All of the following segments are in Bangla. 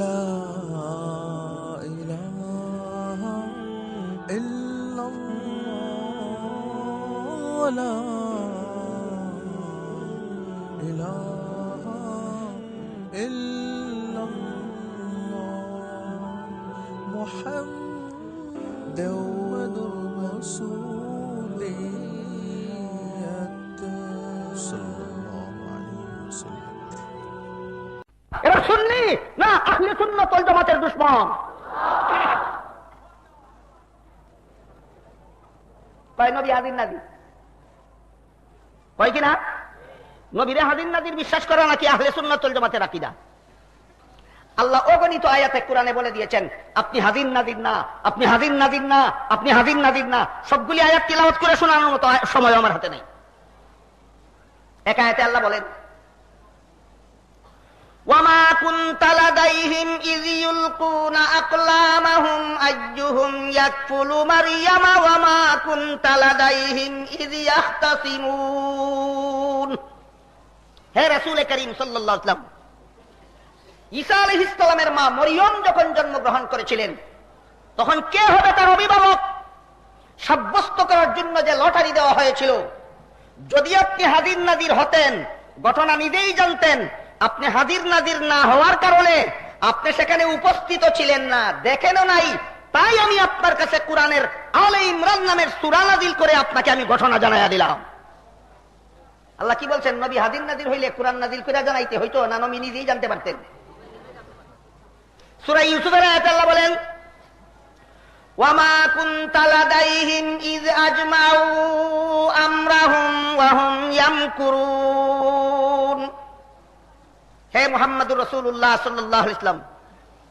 لا إله إلا الله لا إله إلا الله محمد رسول صلى الله عليه وسلم এরা শুনলি না আহলে সুন্নাত জামাতের দুশ্মন। বিশ্বাস করা নাকি আহলে আল্লাহ অগণিত আয়াতে কোরআনে বলে দিয়েছেন, আপনি হাজির নাজির না, আপনি হাজির নাজির না, আপনি হাজির নাজির না। সবগুলি আয়াত তিলাওয়াত করে শোনানোর মতো সময় আমার হাতে নেই। এক আয়াতে আল্লাহ বলেন وما كنت لديهم إذ يلقون أقلامهم أيهم يكفل مريم وما كنت لديهم إذ يختصمون হে রসুল করিম সাল্লাম ঈসা আলহ ইসলামের মা মরিয়ম যখন জন্মগ্রহণ করেছিলেন তখন কে হবে তার অভিভাবক সাব্যস্ত করার জন্য যে লটারি দেওয়া হয়েছিল যদি আপনি হাজির নাজির হতেন ঘটনা নিজেই জানতেন আপনি হাজির নাজির না হওয়ার কারণে আপনি সেখানে উপস্থিত ছিলেন না দেখেনও নাই তাই আমি আপনার কাছে কোরআনের আলে ইমরান নামের সুরা নাজিল করে আপনাকে আমি ঘটনা জানাইয়া দিলাম আল্লাহ কি বলছেন নবী হাজির নাজির হইলে কোরআন নাজিল করে জানাইতে হইতো না নবী নিজেই জানতে পারতেন সুরা ইউসুফের আয়াত আল্লাহ বলেন وما كنت لديهم إذ أجمعوا أمرهم وهم يمكرون হে মোহাম্মদুর রসুল্লাহ সাল্লাহ ইসলাম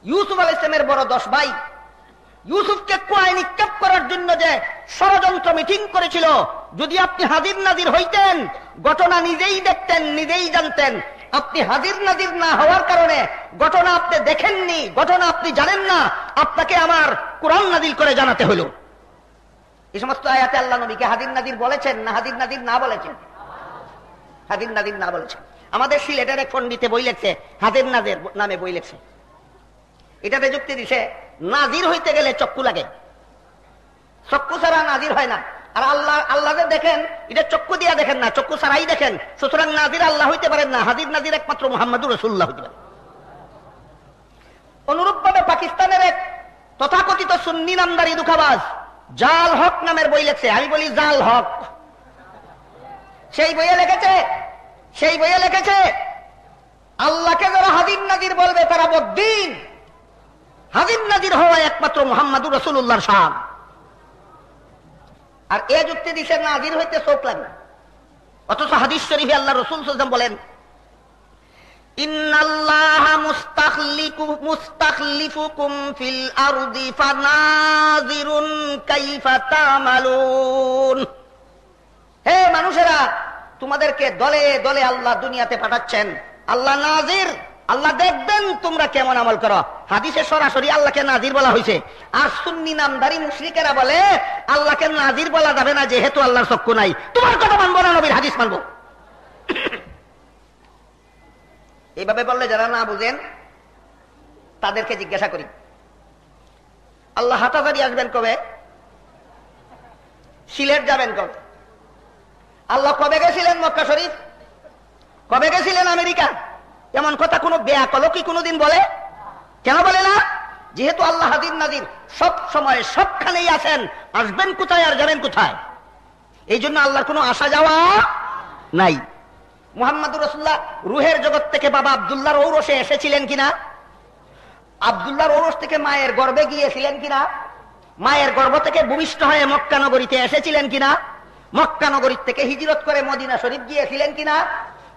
ইউসুফ আল ইসলামের বড় দশ ভাই, ইউসুফকে কুয়ায় নিক্ষেপ করার জন্য যে ষড়যন্ত্র মিটিং করেছিল, যদি আপনি হাজির নাজির হইতেন, ঘটনা নিজেই দেখতেন, নিজেই জানতেন, আপনি হাজির নাজির না হওয়ার কারণে ঘটনা আপনি দেখেননি, ঘটনা আপনি জানেন না, আপনাকে আমার কোরআন নাজিল করে জানাতে হলো। এই সমস্ত আয়াতে আল্লাহ নবীকে হাজির নাজির বলেছেন না হাজির নাজির না বলেছেন? হাজির নাজির না বলেছেন। আমাদের সিলেটের এক পন্ডিতে বই লেখছে হাজির নাজির নামে বই লেখছে এটাতে যুক্তি দিছে, নাজির হইতে গেলে চক্ষু লাগে। চক্ষু ছাড়া নাজির হয় না। আর আল্লাহ আল্লাহ দেখেন, এটা চক্ষু দিয়া দেখেন না, চক্ষু ছাড়াই দেখেন। সুতরাং নাজির আল্লাহ হইতে পারেন না, হাজির নাজির একমাত্র মোহাম্মদুর রসুল্লাহ হইতে পারে অনুরূপ ভাবে পাকিস্তানের এক তথাকথিত সুন্নি নামদারি দুখাবাজ জাল হক নামের বই লেখছে। আমি বলি জাল হক। সেই বইয়ে লিখেছে সেই বইয়ে লিখেছে, আল্লাহকে যারা হাজির নাজির বলবে, তারা বদ্দিন। হাজির নাজির হওয়া একমাত্র মোহাম্মদুর রসুল্লাহর সাহাব আর এ যুক্তি দিছে নাজির হইতে চোখ লাগে অথচ হাদিস শরীফে আল্লাহ রসুল সাল্লাম বলেন হে মানুষেরা তোমাদেরকে দলে দলে আল্লাহ দুনিয়াতে পাঠাচ্ছেন। আল্লাহ নাজির। আল্লাহ দেখবেন তোমরা কেমন আমল করো। হাদিসে সরাসরি আল্লাহকে নাজির বলা হয়েছে আর সুন্নি নামদারি মুশরিকেরা বলে, আল্লাহকে নাজির বলা যাবে না, যেহেতু আল্লাহর চক্ষু নাই। তোমার কথা মানবো না নবীর হাদিস মানবো। এইভাবে বললে যারা না বুঝেন, তাদেরকে জিজ্ঞাসা করি। আল্লাহ হাটাজারি আসবেন কবে? সিলেট যাবেন কবে? আল্লাহ কবে গেছিলেন মক্কা শরীফ? কবে গেছিলেন আমেরিকা? এমন কথা কোনো বেয়াকল কি কোনোদিন বলে? কেন বলে না? যেহেতু আল্লাহ হাজির নাজির সব সময় সবখানেই আছেন, আসবেন কোথায় আর যাবেন কোথায়? এই জন্য আল্লাহর কোনো আসা যাওয়া নাই। মোহাম্মদুর রসুল্লাহ রুহের জগৎ থেকে বাবা আবদুল্লাহর ঔরসে এসেছিলেন কিনা? আবদুল্লাহর ঔরস থেকে মায়ের গর্বে গিয়েছিলেন কিনা? মায়ের গর্ভ থেকে ভূমিষ্ঠ হয়ে মক্কা নগরীতে এসেছিলেন কিনা? মক্কা নগরীর থেকে হিজরত করে মদিনা শরীফ গিয়েছিলেন কিনা?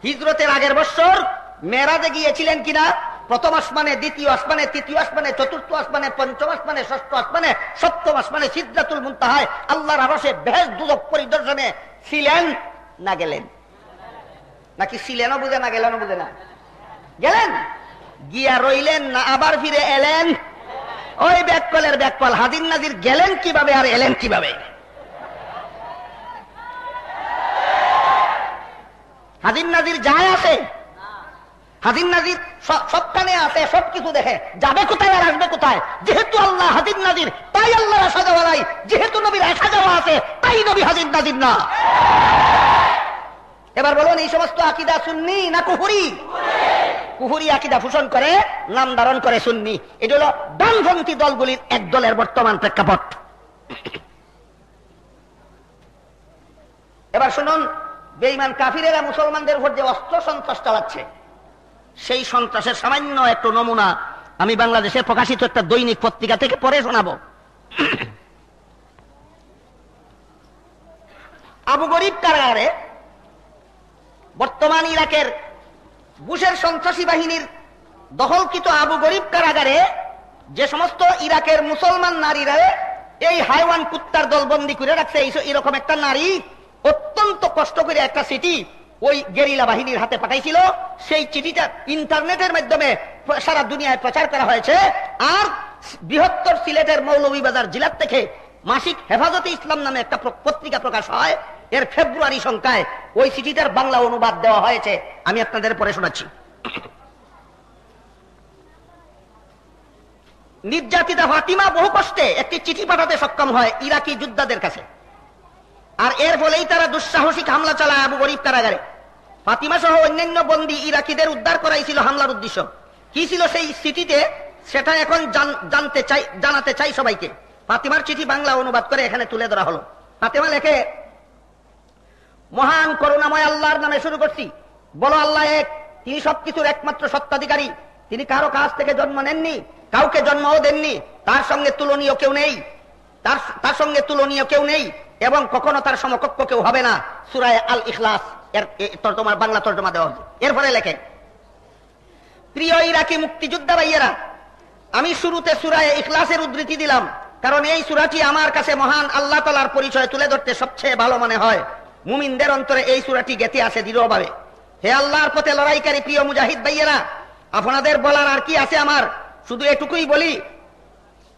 হিজরতের আগের বছর মেরাজে গিয়েছিলেন কিনা? প্রথম আসমানে, দ্বিতীয় আসমানে, তৃতীয় আসমানে, চতুর্থ আসমানে, পঞ্চম আসমানে, ষষ্ঠ আসমানে, সপ্তম আসমানে সিদ্ধাতুল মুন্তাহায় আল্লাহর আবাসে বেহেস দুদক পরিদর্শনে ছিলেন না গেলেন? নাকি ছিলেনও বুঝে না, গেলেনও বুঝে না? গেলেন? গিয়া রইলেন না, আবার ফিরে এলেন? ওই ব্যাককলের ব্যাককল হাজির নাজির গেলেন কীভাবে আর এলেন কীভাবে? হাজির নাজির যায় আছে। হাজির নাজির সবখানে আছে, সব কিছু দেখে। যাবে কোথায় আর আসবে কোথায়? যেহেতু আল্লাহ হাজির নাজির, তাই আল্লাহ আসা যাওয়া নাই যেহেতু নবীর আসা যাওয়া আছে, তাই নবী হাজির নাজির না। এবার বলুন, এই সমস্ত আকিদা সুন্নি না কুহুরি? কুহুরি আকিদা ফুসন করে, নাম ধারণ করে সুন্নি। এটা হলো ডানপন্থী দলগুলির এক দলের বর্তমান প্রেক্ষাপট। এবার শুনুন বেইমান কাফিরেরা মুসলমানদের উপর যে অস্ত্র সন্ত্রাস চালাচ্ছে, সেই সন্ত্রাসের সামান্য একটু নমুনা আমি বাংলাদেশে প্রকাশিত একটা দৈনিক পত্রিকা থেকে পড়ে শোনাবো। আবু গরিব কারাগারে বর্তমান ইরাকের বুশের সন্ত্রাসী বাহিনীর দখলকৃত আবু গরিব কারাগারে যে সমস্ত ইরাকের মুসলমান নারীরা এই হাইওয়ান কুত্তার দলবন্দি করে রাখছে, এই- এরকম একটা নারী অত্যন্ত কষ্ট করে একটা সিটি ওই গেরিলা বাহিনীর হাতে পাঠাইছিল। সেই চিঠিটা ইন্টারনেটের মাধ্যমে সারা দুনিয়ায় প্রচার করা হয়েছে। আর বৃহত্তর সিলেটের মৌলভীবাজার জেলার থেকে মাসিক হেফাজতে ইসলাম নামে একটা পত্রিকা প্রকাশ হয়। এর ফেব্রুয়ারি সংখ্যায় ওই চিঠিটার বাংলা অনুবাদ দেওয়া হয়েছে। আমি আপনাদের পরে শোনাচ্ছি। নির্যাতিতা ফাতিমা বহু কষ্টে একটি চিঠি পাঠাতে সক্ষম হয় ইরাকি যোদ্ধাদের কাছে। আর এর ফলেই তারা দুঃসাহসিক হামলা চালায় আবু গরিব কারাগারে। ফাতিমা সহ অন্যান্য বন্দী ইরাকিদের উদ্ধার করাই ছিল হামলার উদ্দেশ্য। কি ছিল সেই চিঠিতে সেটা এখন জানতে চাই জানাতে চাই সবাইকে। ফাতিমার চিঠি বাংলা অনুবাদ করে এখানে তুলে ধরা হলো। ফাতিমা লেখে, মহান করুণাময় আল্লাহর নামে শুরু করছি। বলো আল্লাহ এক, তিনি সবকিছুর একমাত্র সত্তাধিকারী তিনি কারও কাছ থেকে জন্ম নেননি, কাউকে জন্মও দেননি। তার সঙ্গে তুলনীয় কেউ নেই। তার সঙ্গে তুলনীয় কেউ নেই এবং কখনো তার সমকক্ষ কেউ হবে না। সুরায় আল ইখলাস এর তর্জমার বাংলা তর্জমা দেওয়া হয়েছে। এরপরে লেখে প্রিয় ইরাকি মুক্তিযোদ্ধা ভাইয়েরা, আমি শুরুতে সুরায় ইখলাসের উদ্ধৃতি দিলাম, কারণ এই সুরাটি আমার কাছে মহান আল্লাহ তালার পরিচয় তুলে ধরতে সবচেয়ে ভালো মনে হয়। মুমিনদের অন্তরে এই সুরাটি গেতে আসে দৃঢ়ভাবে। হে আল্লাহর পথে লড়াইকারী প্রিয় মুজাহিদ ভাইয়েরা, আপনাদের বলার আর কি আছে আমার? শুধু এটুকুই বলি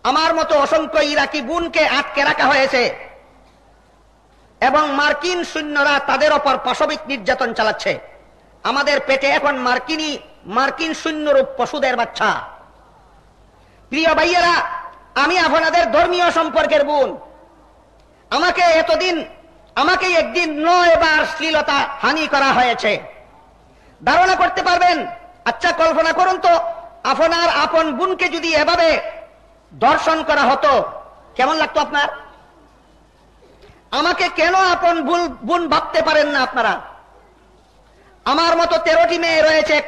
আমার মতো অসংখ্য ইরাকি বোনকে আটকে রাখা হয়েছে এবং মার্কিন সৈন্যরা তাদের ওপর পাশবিক নির্যাতন চালাচ্ছে। আমাদের পেটে এখন মার্কিনী, মার্কিন সৈন্যরূপ পশুদের বাচ্চা। প্রিয় ভাইয়েরা, আমি আপনাদের ধর্মীয় সম্পর্কের বোন আমাকে এতদিন, আমাকে একদিন নয় বার শ্লীলতা হানি করা হয়েছে। ধারণা করতে পারবেন? আচ্ছা কল্পনা করুন তো, আপনার আপন বোনকে যদি এভাবে দর্শন করা হতো। কেমন লাগতো আপনার? আমাকে কেন আপন বোন ভাবতে পারেন না আপনারা? আমার মতো তেরোটি মেয়ে রয়েছে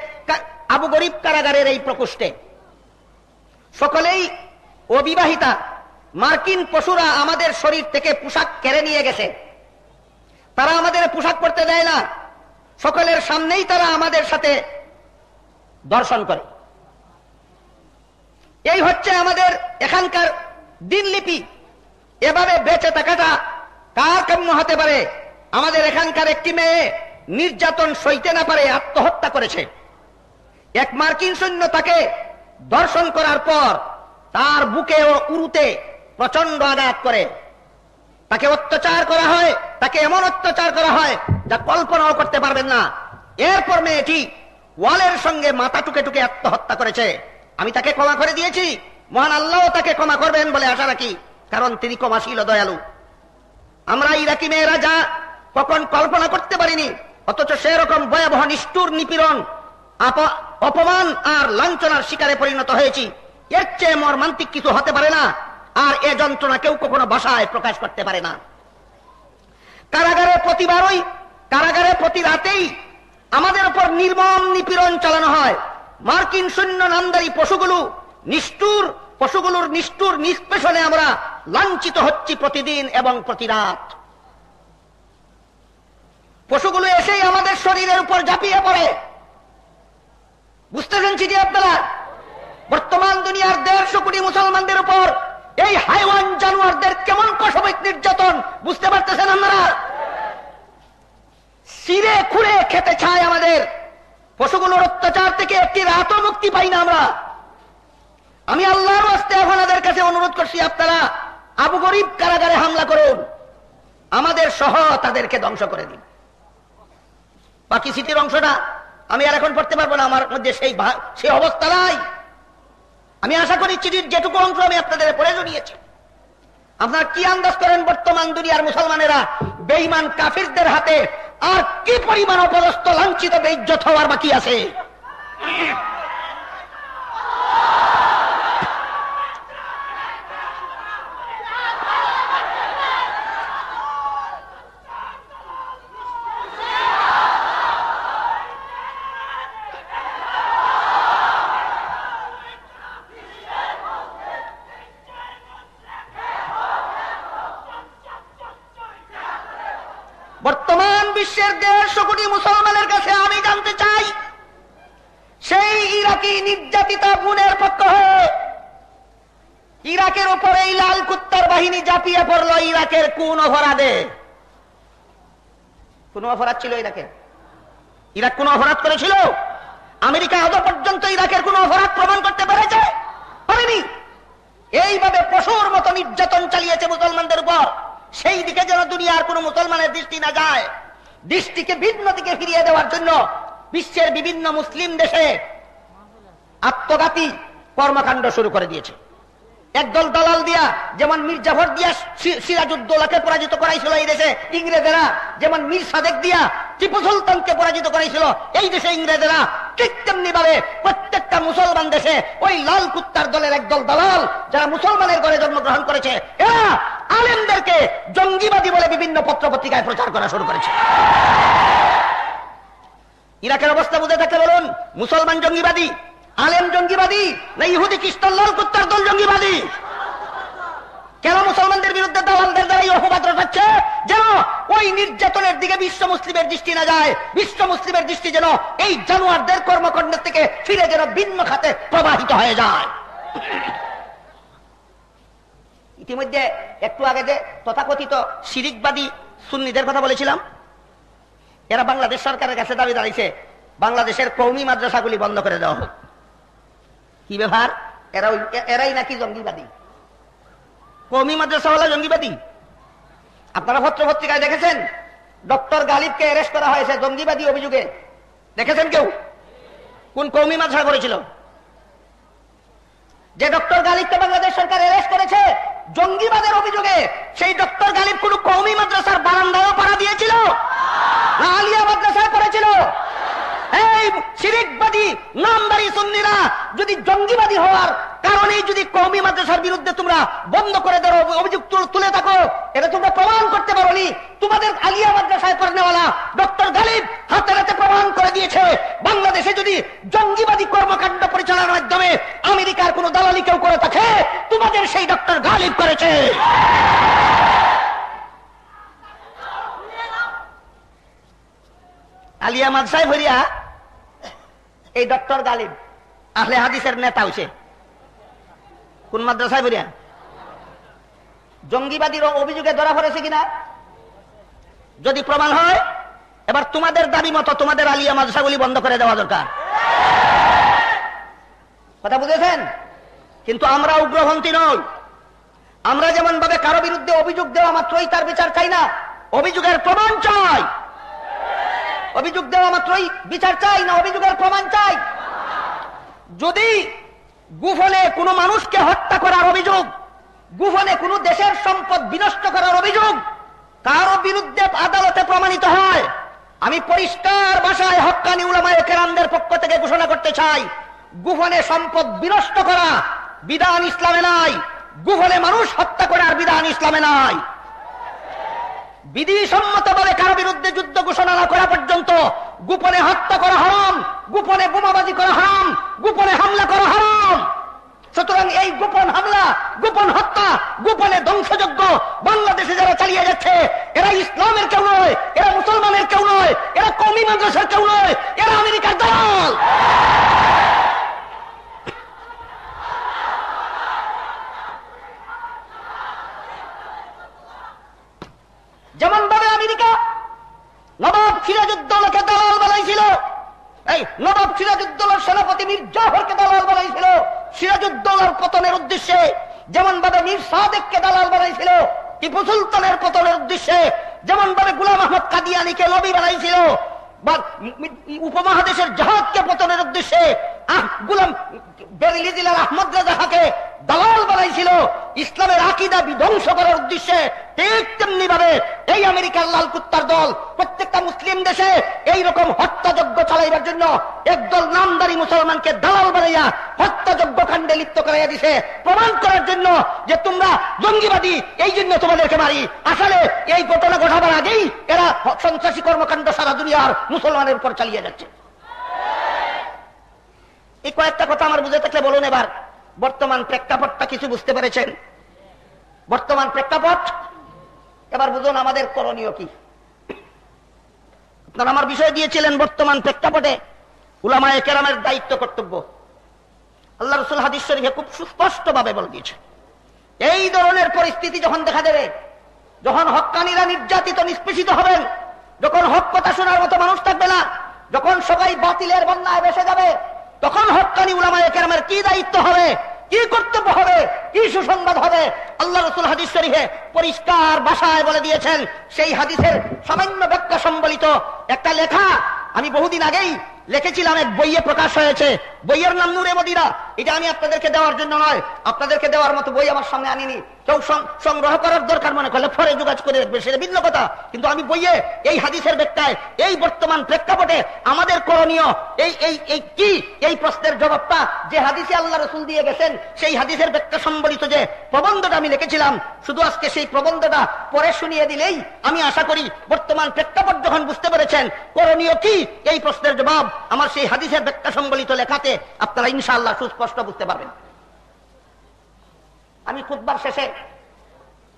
আবু গরিব কারাগারের এই প্রকোষ্ঠে। সকলেই অবিবাহিতা। মার্কিন পশুরা আমাদের শরীর থেকে পোশাক কেড়ে নিয়ে গেছে। তারা আমাদের পোশাক পরতে দেয় না। সকলের সামনেই তারা আমাদের সাথে দর্শন করে। এই হচ্ছে আমাদের এখানকার দিনলিপি এভাবে বেঁচে থাকাটা কার কাম্য হতে পারে? আমাদের এখানকার একটি মেয়ে নির্যাতন সইতে না পারে, আত্মহত্যা করেছে। এক মার্কিন সৈন্য তাকে দর্শন করার পর তার বুকে ও উরুতে প্রচণ্ড আঘাত করে। তাকে অত্যাচার করা হয়, তাকে এমন অত্যাচার করা হয় যা কল্পনাও করতে পারবেন না। এরপর মেয়েটি ওয়ালের সঙ্গে মাথা টুকে টুকে আত্মহত্যা করেছে। আমি তাকে ক্ষমা করে দিয়েছি। মহান আল্লাহ তাকে ক্ষমা করবেন বলে আশা রাখি, কারণ তিনি ক্ষমাশীল দয়ালু। আমরা ইরাকি মেয়েরা যা কখন কল্পনা করতে পারিনি, অথচ সেরকম ভয়াবহ নিষ্ঠুর নিপীড়ন অপমান আর লাঞ্ছনার শিকারে পরিণত হয়েছি। এর চেয়ে মর্মান্তিক কিছু হতে পারে না, আর এ যন্ত্রণা কেউ কখনো ভাষায় প্রকাশ করতে পারে না। কারাগারে প্রতিবারই, কারাগারে প্রতি রাতেই আমাদের উপর নির্মম নিপীড়ন চালানো হয়। মার্কিন সৈন্য নামদারি পশুগুলো নিষ্ঠুর, পশুগুলোর নিষ্ঠুর নিষ্পেষণে আমরা লাঞ্ছিত হচ্ছি প্রতিদিন এবং প্রতি রাত পশুগুলো এসেই আমাদের শরীরের উপর ঝাঁপিয়ে পড়ে। বুঝতে বুঝতেছেন চিঠি আপনারা? বর্তমান দুনিয়ার দেড়শো কোটি মুসলমানদের উপর এই হাইওয়ান জানোয়ারদের কেমন কসমিক নির্যাতন, বুঝতে পারতেছেন আপনারা? সিরে খুঁড়ে খেতে চায় আমাদের পশুগুলোর অত্যাচার থেকে একটি রাতও মুক্তি পাই না আমরা। আমি আল্লাহর আস্তে আপনাদের কাছে অনুরোধ করছি, আপনারা আবু গরিব কারাগারে হামলা করুন। আমাদের সহ তাদেরকে ধ্বংস করে দিন। বাকি স্মৃতির অংশটা আমি আর এখন পড়তে পারব না, আমার মধ্যে সেই সেই অবস্থা নাই। আমি আশা করি চিঠির যেটুকু অংশ আমি আপনাদের পড়ে জড়িয়েছি। আপনারা কি আন্দাজ করেন বর্তমান দুনিয়ার মুসলমানেরা বেইমান কাফিরদের হাতে আর কি পরিমাণ অপদস্থ লাঞ্ছিত বেইজ্জত হওয়ার বাকি আছে বর্তমান বিশ্বের দেড়শো কোটি মুসলমানের কাছে আমি জানতে চাই সেই ইরাকি নির্যাতিতা বোনের পক্ষ হয়ে ইরাকের উপরে এই লাল কুত্তার বাহিনী জাপিয়ে পড়ল ইরাকের কোন অপরাধে? কোন অপরাধ ছিল ইরাকের ইরাক কোন অপরাধ করেছিল? আমেরিকা আজও পর্যন্ত ইরাকের কোন অপরাধ প্রমাণ করতে পেরেছে? পারেনি। এইভাবে পশুর মতো নির্যাতন চালিয়েছে মুসলমানদের উপর। সেই দিকে যেন দুনিয়ার কোন মুসলমানের দৃষ্টি না যায়। দৃষ্টিকে ভিন্ন দিকে ফিরিয়ে দেওয়ার জন্য বিশ্বের বিভিন্ন মুসলিম দেশে আত্মঘাতী কর্মকাণ্ড শুরু করে দিয়েছে। একদল দালাল দিয়া, যেমন মীর জাফর দিয়া সি- সিরাজউদ্দৌলাকে পরাজিত করাইছিল এই দেশে, ইংরেজেরা। যেমন মীর সাদেক দিয়া টিপু সুলতানকে পরাজিত করাইছিল এই দেশে ইংরেজেরা। ঠিক তেমনি ভাবে প্রত্যেকটা মুসলমান দেশে ওই লাল কুত্তার দলের একদল দালাল, যারা মুসলমানের ঘরে জন্মগ্রহণ করেছে, এরা আলেমদেরকে জঙ্গিবাদী বলে বিভিন্ন পত্র পত্রিকায় প্রচার করা শুরু করেছে। ইরাকের অবস্থা বুঝে থাকলে বলুন, মুসলমান জঙ্গিবাদী আলেম জঙ্গিবাদী না ইহুদি, খ্রিস্টান লাল কুত্তার দল জঙ্গিবাদী? কেন মুসলমানদের বিরুদ্ধে দালালদের দ্বারা এই অপবাদ রটাচ্ছে? যেন ওই নির্যাতনের দিকে বিশ্ব মুসলিমের দৃষ্টি না যায়, বিশ্ব মুসলিমের দৃষ্টি যেন এই জানোয়ারদের কর্মকাণ্ডের থেকে ফিরে যেন ভিন্ন খাতে প্রবাহিত হয়ে যায়। ইতিমধ্যে একটু আগে যে তথাকথিত শিরিকবাদী সুন্নিদের কথা বলেছিলাম, এরা বাংলাদেশ সরকারের কাছে দাবি দাঁড়িয়েছে বাংলাদেশের কৌমি মাদ্রাসাগুলি বন্ধ করে দেওয়া হোক। কি ব্যাপার? এরা এরাই নাকি জঙ্গিবাদী? কৌমি মাদ্রাসা হলো জঙ্গিবাদী? আপনারা পত্র পত্রিকায় দেখেছেন? ডক্টর গালিবকে অ্যারেস্ট করা হয়েছে জঙ্গিবাদী অভিযোগে। দেখেছেন কেউ? কোন কৌমি মাদ্রাসা করেছিল? যে ডক্টর গালিবকে বাংলাদেশ সরকার অ্যারেস্ট করেছে জঙ্গিবাদের অভিযোগে, সেই ডক্টর গালিব কোন কৌমি মাদ্রাসার বারান্দায়ও পাড়া দিয়েছিল? না আলিয়া মাদ্রাসায় পড়েছিল যদি জঙ্গিবাদী হওয়ার কারণেই যদি কৌমি মাদ্রাসার বিরুদ্ধে তোমরা বন্ধ করে দেওয়ার অভি- অভিযোগ তুলে থাকো এটা তোমরা প্রমাণ করতে পারোনি। তোমাদের আলিয়া মাদ্রাসায় পড়নেওয়ালা ডক্টর গালিব হাতে হাতে প্রমাণ করে দিয়েছে, বাংলাদেশে যদি জঙ্গিবাদী কর্মকাণ্ড পরিচালনার মাধ্যমে আমেরিকার কোন দালালি কেউ করে থাকে, তোমাদের সেই ডক্টর গালিব করেছে। আলিয়া ভরিয়া এই ডক্টর গালিব, আহলে হাদিসের নেতা হইছে। কোন মাদ্রাসায় ভরিয়া? জঙ্গিবাদীর অভিযোগে ধরা পড়েছে কিনা? যদি প্রমাণ হয়, এবার তোমাদের দাবি মতো তোমাদের আলিয়া মাদ্রাসাগুলি বন্ধ করে দেওয়া দরকার। কথা বুঝেছেন? কিন্তু আমরা উগ্রপন্থী নই। আমরা যেমন ভাবে কারও বিরুদ্ধে অভিযোগ দেওয়া মাত্রই তার বিচার চাই না, অভিযোগের প্রমাণ চাই। অভিযোগ দেওয়া মাত্রই বিচার চাই না অভিযোগের প্রমাণ চাই। যদি গুফনে কোনো মানুষকে হত্যা করার অভিযোগ গুফনে কোনো দেশের সম্পদ বিনষ্ট করার অভিযোগ, কারও বিরুদ্ধে আদালতে প্রমাণিত হয়, আমি পরিষ্কার ভাষায় হক্কানি উলামায়ে কেরামদের পক্ষ থেকে ঘোষণা করতে চাই গুফনে সম্পদ বিনষ্ট করা বিধান ইসলামে নাই গুফনে মানুষ হত্যা করার বিধান ইসলামে নাই। বিধিসম্মত বলে কারও বিরুদ্ধে যুদ্ধ ঘোষণা না করা পর্যন্ত গোপনে হত্যা করা হারাম, গোপনে বোমাবাজি করা হারাম, গোপনে হামলা করা হারাম। সুতরাং এই গোপন হামলা, গোপন হত্যা, গোপনে ধ্বংসযজ্ঞ বাংলাদেশে যারা চালিয়ে যাচ্ছে, এরা ইসলামের কেউ নয়, এরা মুসলমানের কেউ নয়, এরা কমি মাদ্রাসার কেউ নয়, এরা আমেরিকার দালাল। যেমন ভাবে আমেরিকা, নবাব সিরাজউদ্দৌলাকে দালাল বানাইছিল। এই নবাব সিরাজউদ্দৌলার সেনাপতি মীর জাফরকে দালাল বানাইছিল। সিরাজউদ্দৌলার পতনের উদ্দেশ্যে যেমন ভাবে মীর সাদেককে দালাল বানাইছিল, টিপু সুলতানের পতনের উদ্দেশ্যে যেমন ভাবে গুলাম আহমদ কাদিয়ানিকে লবি বানাইছিল উপমহাদেশের জাহাজকে পতনের উদ্দেশ্যে, আহ, গুলাম বেরিলি আহমদ দালাল বানাইছিল। ইসলামের আকিদা বিধ্বংস করার উদ্দেশ্যে ঠিক তেমনি ভাবে এই আমেরিকার লাল কুত্তার দল প্রত্যেকটা মুসলিম দেশে এই রকম হত্যাযজ্ঞ চালাইবার জন্য একদল নামদারি মুসলমানকে দালাল বানাইয়া হত্যাযজ্ঞ কাণ্ডে লিপ্ত করাইয়া দিছে। প্রমাণ করার জন্য যে তোমরা জঙ্গিবাদী, এই জন্য তোমাদেরকে মারি। আসলে এই ঘটনা ঘটাবার আগেই এরা সন্ত্রাসী কর্মকাণ্ড সারা দুনিয়ার মুসলমানের উপর চালিয়ে যাচ্ছে। এই কয়েকটা কথা আমার বুঝে থাকলে বলুন এবার। বর্তমান প্রেক্ষাপটটা কিছু বুঝতে পেরেছেন? বর্তমান প্রেক্ষাপট? এবার বুঝুন আমাদের করণীয় কি। আপনারা আমার বিষয় দিয়েছিলেন বর্তমান প্রেক্ষাপটে। উলামায়ে কেরামের দায়িত্ব কর্তব্য। আল্লাহ রসুল হাদিস শরীফে খুব সুস্পষ্ট ভাবে বলে দিয়েছে। এই ধরনের পরিস্থিতি যখন দেখা দেবে, যখন হকানিরা নির্যাতিত, নিষ্পেষিত হবেন, যখন হক কথা শোনার মতো মানুষ থাকবে না, যখন সবাই বাতিলের বন্যায় বেসে যাবে তখন হকানি উলামায় কেরামের কি দায়িত্ব হবে? কি কর্তব্য হবে? কি সুসংবাদ হবে? আল্লাহ রসুল হাদিস শরীফে পরিষ্কার ভাষায় বলে দিয়েছেন, সেই হাদিসের সামান্য ব্যাখ্যা সম্বলিত একটা লেখা। আমি বহুদিন আগেই লিখেছিলাম, এক বইয়ে প্রকাশ হয়েছে। বইয়ের নাম নূরে মদিরা এটা আমি আপনাদেরকে দেওয়ার জন্য নয়। আপনাদেরকে দেওয়ার মতো বই আমার সামনে আনিনি। কেউ সংগ্রহ করার দরকার মনে করলে পরে যোগাযোগ করে রাখবে সেটা ভিন্ন কথা। কিন্তু আমি বইয়ে এই হাদিসের ব্যাখ্যায়, এই বর্তমান প্রেক্ষাপটে আমাদের করণীয় এই এই এই কি, এই প্রশ্নের জবাবটা যে হাদিসে আল্লাহ রসুল দিয়ে গেছেন, সেই হাদিসের ব্যাখ্যা সম্বলিত যে প্রবন্ধটা আমি লিখেছিলাম, শুধু আজকে সেই প্রবন্ধটা পরে শুনিয়ে দিলেই আমি আশা করি বর্তমান প্রেক্ষাপট যখন বুঝতে পেরেছেন, করণীয় কি এই প্রশ্নের জবাব আমার সেই হাদিসের ব্যাখ্যা সম্বলিত লেখাতে আপনারা ইনশাআল্লাহ সুস্পষ্ট বুঝতে পারবেন আমি খুববার শেষে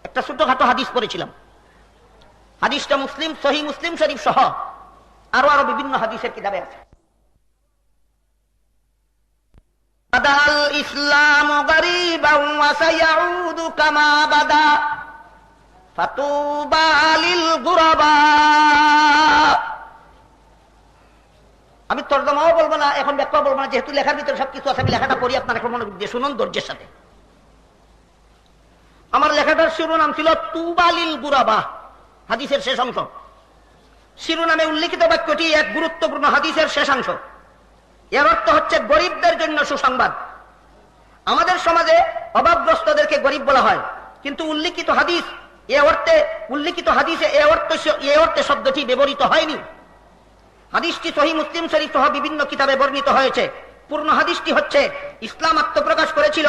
একটা ছোটখাটো হাদিস পড়েছিলাম হাদিসটা মুসলিম সহি মুসলিম শরীফ সহ আরো আরো বিভিন্ন হাদিসের কিতাবে আছে بدأ الإسلام غريبا وسيعود كما بدأ فطوبى للغرباء আমি তর্জমাও বলব না, এখন ব্যাখ্যা বলব না, যেহেতু লেখার ভিতরে সবকিছু আছে, আমি লেখাটা পড়ি আপনার এখন মনোযোগ দিয়ে শুনুন ধৈর্যের সাথে। আমার লেখাটার শিরোনাম ছিল তুবালিল গুরাবা, হাদিসের শেষ অংশ। শিরোনামে উল্লিখিত বাক্যটি এক গুরুত্বপূর্ণ হাদিসের শেষাংশ এর অর্থ হচ্ছে গরিবদের জন্য সুসংবাদ। আমাদের সমাজে অভাবগ্রস্তদেরকে গরিব বলা হয়, কিন্তু উল্লিখিত হাদিস এ অর্থে, উল্লিখিত হাদিসে এ অর্থে এ অর্থে শব্দটি ব্যবহৃত হয়নি। হাদিসটি সহি মুসলিম শরীফ সহ বিভিন্ন কিতাবে বর্ণিত হয়েছে। পূর্ণ হাদিসটি হচ্ছে, ইসলাম আত্মপ্রকাশ করেছিল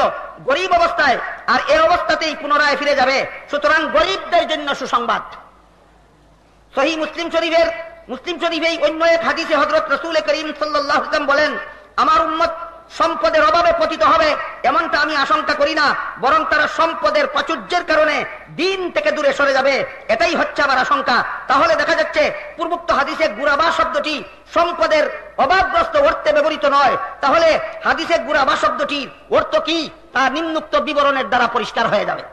গরিব অবস্থায়, আর এ অবস্থাতেই পুনরায় ফিরে যাবে। সুতরাং গরিবদের জন্য সুসংবাদ। সহি মুসলিম শরীফের, মুসলিম শরীফ এই অন্য এক হাদিসে হজরত রসুল করিম সাল্লাহ বলেন, আমার উম্মত সম্পদের অভাবে পতিত হবে, এমনটা আমি আশঙ্কা করি না, বরং তারা সম্পদের প্রাচুর্যের কারণে দিন থেকে দূরে সরে যাবে, এটাই হচ্ছে আমার আশঙ্কা। তাহলে দেখা যাচ্ছে, পূর্বোক্ত হাদিসে গুরাবা শব্দটি সম্পদের অভাবগ্রস্ত অর্থে ব্যবহৃত নয়। তাহলে হাদিসে গুরাবা শব্দটির অর্থ কি? তা নিম্নুক্ত বিবরণের দ্বারা পরিষ্কার হয়ে যাবে।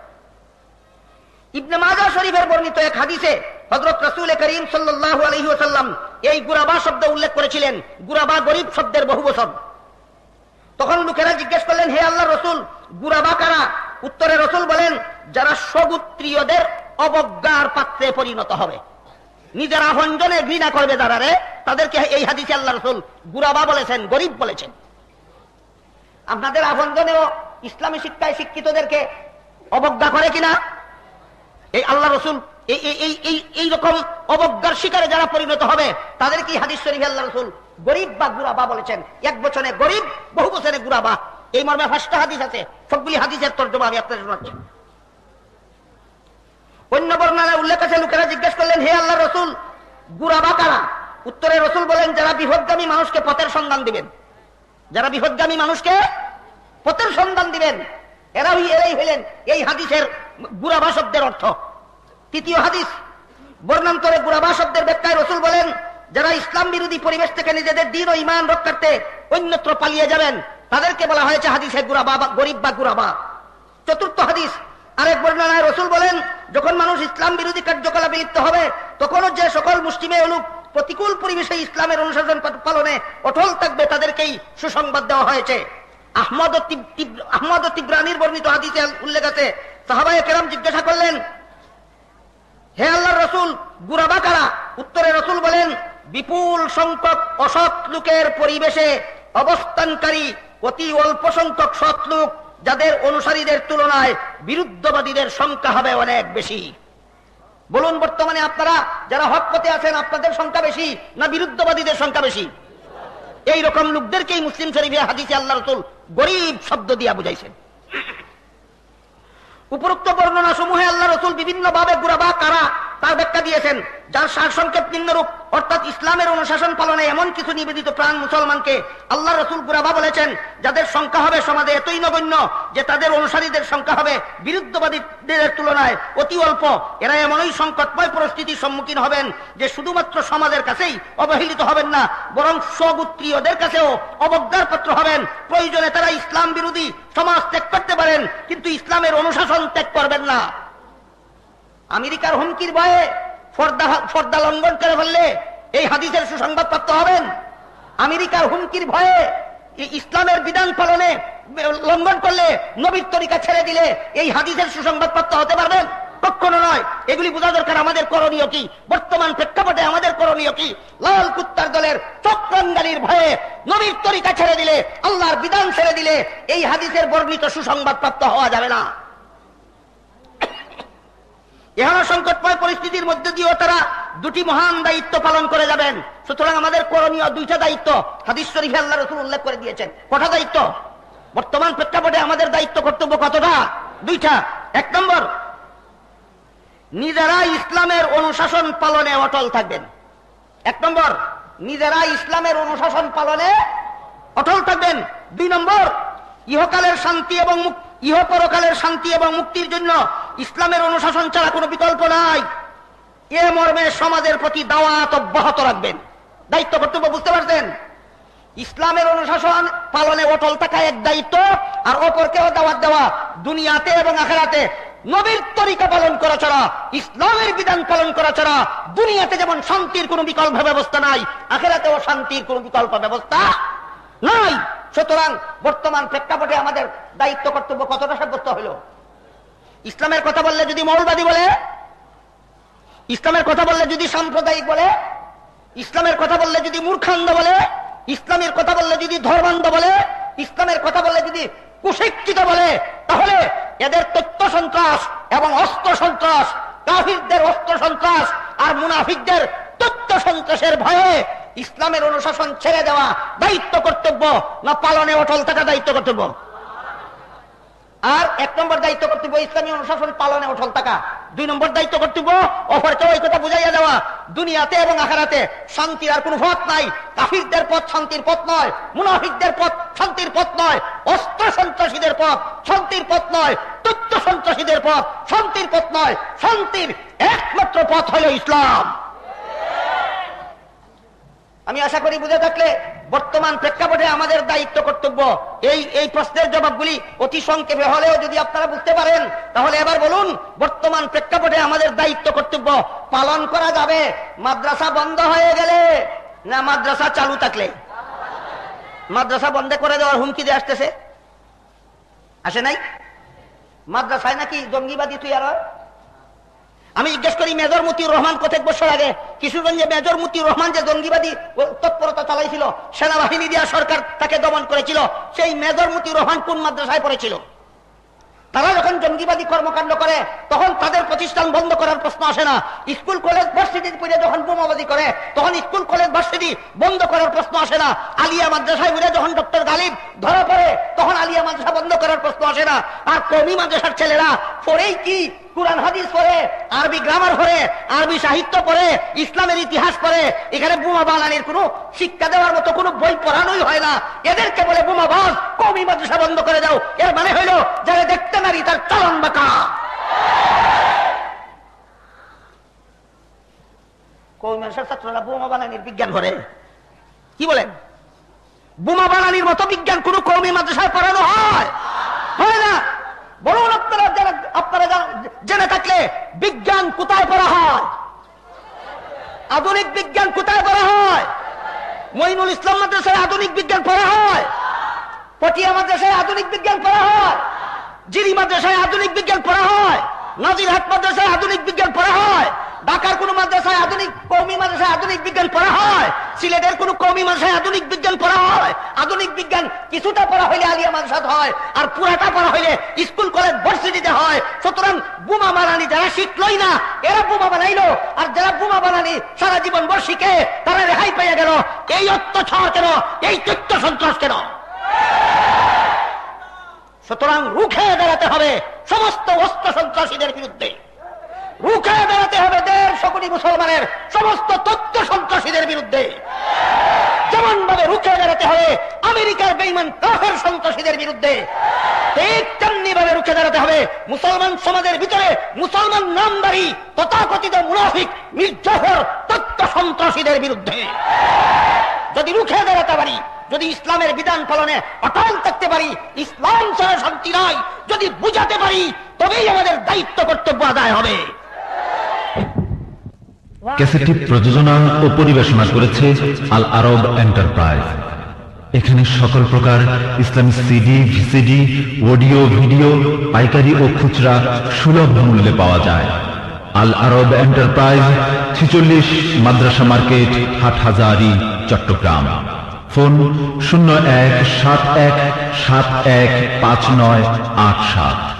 ইবনে মাজা শরীফের বর্ণিত এক হাদিসে হজরত রসুল করিম সাল্লাহ আলহিউসাল্লাম এই গুরাবা শব্দ উল্লেখ করেছিলেন। গুরাবা গরিব শব্দের বহু বছর তখন লোকেরা জিজ্ঞেস করলেন, হে আল্লাহ রসুল গুরাবা কারা উত্তরে রসুল বলেন, যারা সগুত্রীয়দের অবজ্ঞার পাত্রে পরিণত হবে। নিজের আহঞ্জনে ঘৃণা করবে যারা রে, তাদেরকে এই হাদিসে আল্লাহ রসুল গুরাবা বলেছেন, গরিব বলেছেন। আপনাদের আহঞ্জনেও ইসলামী শিক্ষায় শিক্ষিতদেরকে অবজ্ঞা করে কিনা? এই আল্লাহ রসুল, এই, এই- এই এই এইরকম অবজ্ঞার শিকারে যারা পরিণত হবে, তাদের কি হাদিস শরীফ আল্লাহ রসুল গরিব বা গুরাবা বলেছেন। এক বছরে গরিব, বহু বছরে গুরাবা। এই মর্মে ফার্স্ট হাদিস আছে। সবগুলি হাদিসের তর্জমা আমি আপনাদের শোনাচ্ছি। অন্য বর্ণনায় উল্লেখ আছে, লোকেরা জিজ্ঞেস করলেন, হে আল্লাহ রসুল, গুরাবা কারা? উত্তরে রসুল বলেন, যারা বিপদগামী মানুষকে পথের সন্ধান দিবেন। যারা বিপদগামী মানুষকে পথের সন্ধান দিবেন, এরাই এরাই হইলেন এই হাদিসের গুরাবা শব্দের অর্থ। তৃতীয় হাদিস, বর্ণান্তরে গুরাবা শব্দের ব্যাখ্যায় রসুল বলেন যারা ইসলাম বিরোধী পরিবেশ থেকে নিজেদের দিন ও ইমান রক্ষার্থে অন্যত্র পালিয়ে যাবেন, তাদেরকে বলা হয়েছে হাদিসে গুরাবা বা গরিব বা গুরাবা। চতুর্থ হাদিস, আরেক বর্ণনায় রসুল বলেন, যখন মানুষ ইসলাম বিরোধী কার্যকলাপে লিপ্ত হবে, তখনও যে সকল মুসলিমে অনুপ প্রতিকূল পরিবেশে ইসলামের অনুশাসন পালনে অটল থাকবে, তাদেরকেই সুসংবাদ দেওয়া হয়েছে। আহমদ আহমদ তিব্রানির বর্ণিত হাদিসে উল্লেখ আছে, সাহাবায়ে কেরাম জিজ্ঞাসা করলেন, হে আল্লাহ রসুল, গুরাবা কারা? উত্তরে রসুল বলেন বিপুল সংখ্যক অসৎ লোকের পরিবেশে অবস্থানকারী অতি অল্প সংখ্যক সৎ লোক, যাদের অনুসারীদের তুলনায় বিরুদ্ধবাদীদের সংখ্যা হবে অনেক বেশি। বলুন বর্তমানে আপনারা যারা হক পথে আছেন, আপনাদের সংখ্যা বেশি না বিরুদ্ধবাদীদের সংখ্যা বেশি? এই রকম লোকদেরকেই মুসলিম শরীফে হাদিসে আল্লাহ রসুল গরিব শব্দ দিয়া বুঝাইছেন। উপরোক্ত বর্ণনা সমূহে আল্লাহ রসুল বিভিন্ন ভাবে গুরাবা কারা তার ব্যাখ্যা দিয়েছেন, যার সার সংক্ষেপ নিম্নরূপ অর্থাৎ ইসলামের অনুশাসন পালনে এমন কিছু নিবেদিত প্রাণ মুসলমানকে আল্লাহ রসুল গুরাবা বলেছেন, যাদের সংখ্যা হবে সমাজে এতই নগণ্য যে তাদের অনুসারীদের সংখ্যা হবে বিরুদ্ধবাদীদের তুলনায় অতি অল্প। এরা এমনই সংকটময় পরিস্থিতির সম্মুখীন হবেন যে শুধুমাত্র সমাজের কাছেই অবহেলিত হবেন না, বরং স্বগুত্রীয়দের কাছেও অবজ্ঞার পাত্র হবেন। প্রয়োজনে তারা ইসলাম বিরোধী সমাজ ত্যাগ করতে পারেন, কিন্তু ইসলামের অনুশাসন ত্যাগ করবেন না। আমেরিকার হুমকির ভয়ে ফর্দা লঙ্ঘন করে ফেললে এই হাদিসের সুসংবাদ প্রাপ্ত হবেন। আমেরিকার হুমকির ভয়ে ইসলামের বিধান পালনে লঙ্ঘন করলে নবীর তরিকা ছেড়ে দিলে এই হাদিসের সুসংবাদ প্রাপ্ত হতে পারবেন? কখনো নয়। এগুলি বোঝা দরকার আমাদের করণীয় কি? বর্তমান প্রেক্ষাপটে আমাদের করণীয় কি? লাল কুত্তার দলের চক্রাঙ্গালির ভয়ে নবীর তরিকা ছেড়ে দিলে, আল্লাহর বিধান ছেড়ে দিলে এই হাদিসের বর্ণিত সুসংবাদ প্রাপ্ত হওয়া যাবে না। এখানে সংকটময় পরিস্থিতির মধ্যে দিয়েও তারা দুটি মহান দায়িত্ব পালন করে যাবেন। সুতরাং আমাদের করণীয় দুইটা দায়িত্ব, হাদিস শরীফে আল্লাহ রসুল উল্লেখ করে দিয়েছেন। কটা দায়িত্ব? বর্তমান প্রেক্ষাপটে আমাদের দায়িত্ব কর্তব্য কতটা? দুইটা। এক নম্বর, নিজেরা ইসলামের অনুশাসন পালনে অটল থাকবেন। এক নম্বর, নিজেরা ইসলামের অনুশাসন পালনে অটল থাকবেন। দুই নম্বর, ইহকালের শান্তি এবং মুক- ইহপরকালের শান্তি এবং মুক্তির জন্য ইসলামের অনুশাসন ছাড়া কোনো বিকল্প নাই। এ মর্মে সমাজের প্রতি দাওয়াত অব্যাহত রাখবেন। দায়িত্ব, কর্তব্য, বুঝতে পারছেন? ইসলামের অনুশাসন পালনে অটল থাকা এক দায়িত্ব, আর অপরকেও দাওয়াত দেওয়া দুনিয়াতে এবং আখেরাতে নবীর তরিকা পালন করা ছাড়া, ইসলামের বিধান পালন করা ছাড়া দুনিয়াতে যেমন শান্তির কোনো বিকল্প ব্যবস্থা নাই, আখেরাতেও শান্তির কোনো বিকল্প ব্যবস্থা সুতরাং বর্তমান প্রেক্ষাপটে আমাদের দায়িত্ব কর্তব্য কতটা সাব্যস্ত হলো? ইসলামের কথা বললে যদি মৌলবাদী বলে, ইসলামের কথা বললে যদি সাম্প্রদায়িক বলে, ইসলামের কথা বললে যদি মূর্খান্ধ বলে, ইসলামের কথা বললে যদি ধর্মান্ধ বলে, ইসলামের কথা বললে যদি কুশিক্ষিত বলে, তাহলে এদের তথ্য সন্ত্রাস এবং অস্ত্র সন্ত্রাস, কাফিরদের অস্ত্র সন্ত্রাস আর মুনাফিকদের তথ্য সন্ত্রাসের ভয়ে ইসলামের অনুশাসন ছেড়ে দেওয়া দায়িত্ব কর্তব্য না পালনে অটল থাকা দায়িত্ব কর্তব্য? আর এক নম্বর দায়িত্ব কর্তব্য ইসলামী অনুশাসন পালনে অটল থাকা। দুই নম্বর দায়িত্ব কর্তব্য অপরকে ওই কথা বুঝাইয়া দেওয়া। দুনিয়াতে এবং আখারাতে শান্তির আর কোনো পথ নাই। কাফিরদের পথ শান্তির পথ নয়, মুনাফিকদের পথ শান্তির পথ নয়, অস্ত্র সন্ত্রাসীদের পথ শান্তির পথ নয়, তথ্য সন্ত্রাসীদের পথ শান্তির পথ নয়। শান্তির একমাত্র পথ হলো ইসলাম। আশা করি বুঝে থাকলে বর্তমান প্রেক্ষাপটে আমাদের দায়িত্ব কর্তব্য। এই এই প্রশ্নের জবাবগুলি অতি সংক্ষেপে হলেও যদি আপনারা বুঝতে পারেন, তাহলে এবার বলুন, বর্তমান প্রেক্ষাপটে আমাদের দায়িত্ব কর্তব্য পালন করা যাবে? মাদ্রাসা বন্ধ হয়ে গেলে না মাদ্রাসা চালু থাকলে? মাদ্রাসা বন্ধ করে দেওয়ার হুমকি দিয়ে আসতেছে। আসে নাই? মাদ্রাসায় নাকি জঙ্গিবাদী তুই আর? আমি জিজ্ঞেস করি, মেজর মতিউর রহমান কতক বছর আগে? কিশোরগঞ্জে মেজর মতিউর রহমান যে জঙ্গিবাদী তৎপরতা চালাইছিল, সেনাবাহিনী দিয়া সরকার তাকে দমন করেছিল, সেই মেজর মতিউর রহমান কোন মাদ্রাসায় পড়েছিল? তারা যখন জঙ্গিবাদী কর্মকাণ্ড করে, তখন তাদের প্রতিষ্ঠান বন্ধ করার প্রশ্ন আসে না। স্কুল, কলেজ ভার্সিটির পরে যখন বোমাবাদী করে, তখন স্কুল, কলেজ, ভার্সিটি বন্ধ করার প্রশ্ন আসে না। আলিয়া মাদ্রাসায় মিলে যখন ডক্টর গালিব ধরা পড়ে, তখন আলিয়া মাদ্রাসা বন্ধ করার প্রশ্ন আসে না। আর কমি মাদ্রাসার ছেলেরা পরেই কি কোরআন, হাদিস পড়ে, আরবি গ্রামার পড়ে, আরবি সাহিত্য পড়ে, ইসলামের ইতিহাস পড়ে, এখানে বোমা বানানির কোনো শিক্ষা দেওয়ার মতো কোনো বই পড়ানোই হয় না। এদেরকে বলে বোমা বাস কমি মাদ্রাসা বন্ধ করে দাও। এর মানে হইল, যারা দেখতে নারী, তার চলন বাঁকা। কমি ছাত্ররা বোমা বানানির বিজ্ঞান করে কি বলেন? বোমা বানানির মতো বিজ্ঞান কোন কৌমি মাদ্রাসায় পড়ানো হয় না। বলুন আপনারা যারা, আপনারা জেনে থাকলে বিজ্ঞান কোথায় পড়া হয়? আধুনিক বিজ্ঞান কোথায় পড়া হয়? মহিনুল ইসলাম মাদ্রাসায় আধুনিক বিজ্ঞান পড়া হয়? পটিয়া মাদ্রাসায় আধুনিক বিজ্ঞান পড়া হয়? জিরি মাদ্রাসায় আধুনিক বিজ্ঞান পড়া হয়? নাজিরহাট মাদ্রাসায় আধুনিক বিজ্ঞান পড়া হয়, ঢাকার কোন মাদ্রাসায় আধুনিক কৌমি মাদ্রাসায় আধুনিক বিজ্ঞান পড়া হয়, সিলেটের কোন কৌমি মাদ্রাসায় আধুনিক বিজ্ঞান পড়া হয়। আধুনিক বিজ্ঞান কিছুটা পড়া হইলে আলিয়া মাদ্রাসাত হয়, আর পুরাটা পড়া হইলে স্কুল, কলেজ ভার্সিটিতে হয়। সুতরাং বোমা বানানি যারা শিখলই না, এরা বোমা বানাইলো, আর যারা বোমা বানানি সারা জীবন বর শিখে তারা রেহাই পাইয়া গেল। এই অত্যাচার কেন? এই তথ্য সন্ত্রাস কেন? সুতরাং রুখে দাঁড়াতে হবে। সমস্ত অস্ত্র সন্ত্রাসীদের বিরুদ্ধে। রুখে দাঁড়াতে হবে দেড়শো কোটি মুসলমানের সমস্ত তথ্য সন্ত্রাসীদের বিরুদ্ধে। যেমন ভাবে রুখে দাঁড়াতে হবে আমেরিকার বেইমান কাফের সন্ত্রাসীদের বিরুদ্ধে ঠিক তেমনি ভাবে রুখে দাঁড়াতে হবে মুসলমান সমাজের ভিতরে মুসলমান নামদারি, তথাকথিত মুনাফিক, মির্জাফর তথ্য সন্ত্রাসীদের বিরুদ্ধে। যদি রুখে দাঁড়াতে পারি যদি ইসলামের বিধান পালনে অটল থাকতে পারি, ইসলাম ছাড়া শান্তি নয় যদি বুঝাতে পারি, তবেই আমাদের দায়িত্ব কর্তব্য আদায় হবে। ক্যাসেটটি প্রযোজনা ও পরিবেশনা করেছে আল আরব এন্টারপ্রাইজ। এখানে সকল প্রকার Islamic CD, VCD, audio, video, পাইকারি ও খুচরা সুলভ মূল্যে পাওয়া যায়। আল আরব এন্টারপ্রাইজ ছিচল্লিশ মাদ্রাসা মার্কেট হাট হাজারি চট্টগ্রাম। ফোন শূন্য এক সাত এক সাত এক পাঁচ নয় আট সাত।